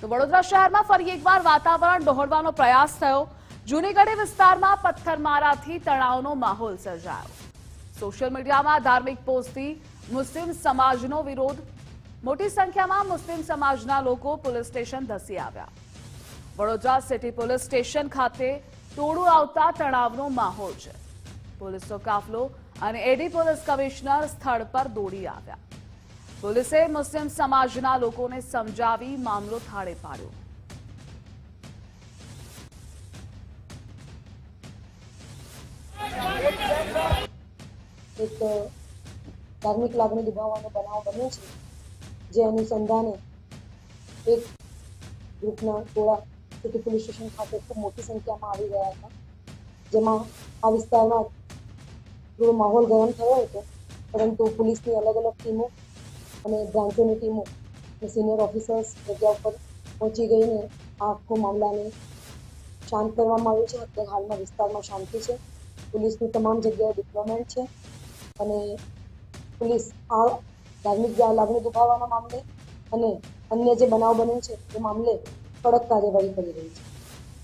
તો વડોદરા શહેરમાં ફરી એકવાર વાતાવરણ ડહોળવાનો પ્રયાસ થયો. જૂનીગઢી વિસ્તારમાં પથ્થરમારાથી તણાવનો માહોલ સર્જાયો. સોશિયલ મીડિયામાં ધાર્મિક પોસ્ટથી મુસ્લિમ સમાજનો વિરોધ. મોટી સંખ્યામાં મુસ્લિમ સમાજના લોકો પોલીસ સ્ટેશન ધસી આવ્યા. વડોદરા સિટી પોલીસ સ્ટેશન ખાતે ટોળું આવતા તણાવનો માહોલ છે. પોલીસનો કાફલો અને એડી પોલીસ કમિશનર સ્થળ પર દોડી આવ્યા. પોલીસે મુસ્લિમ સમાજના લોકોને સમજાવી મામલો થાળે પાડ્યો. એક ધાર્મિક લાગણી દુભાવવાનો બનાવ બન્યો છે, જે અનુસંધાને એક ગ્રુપના ટોળા સિટી પોલીસ સ્ટેશન ખાતે ખૂબ મોટી સંખ્યામાં આવી ગયા હતા, જેમાં આ વિસ્તારમાં થોડો માહોલ ગરમ થયો હતો, પરંતુ પોલીસની અલગ અલગ ટીમો અને બ્રાન્ચોની ટીમો સિનિયર ઓફિસર્સ જગ્યા ઉપર પહોંચી ગઈને આ આખો મામલાને શાંત કરવામાં આવ્યું છે અત્યારે હાલમાં વિસ્તારમાં શાંતિ છે. પોલીસની તમામ જગ્યાએ ડિપ્લોમેન્ટ છે અને પોલીસ આ ધાર્મિક લાગણી દુભાવવાના મામલે અને અન્ય જે બનાવ બન્યો છે એ મામલે કડક કાર્યવાહી કરી રહી છે.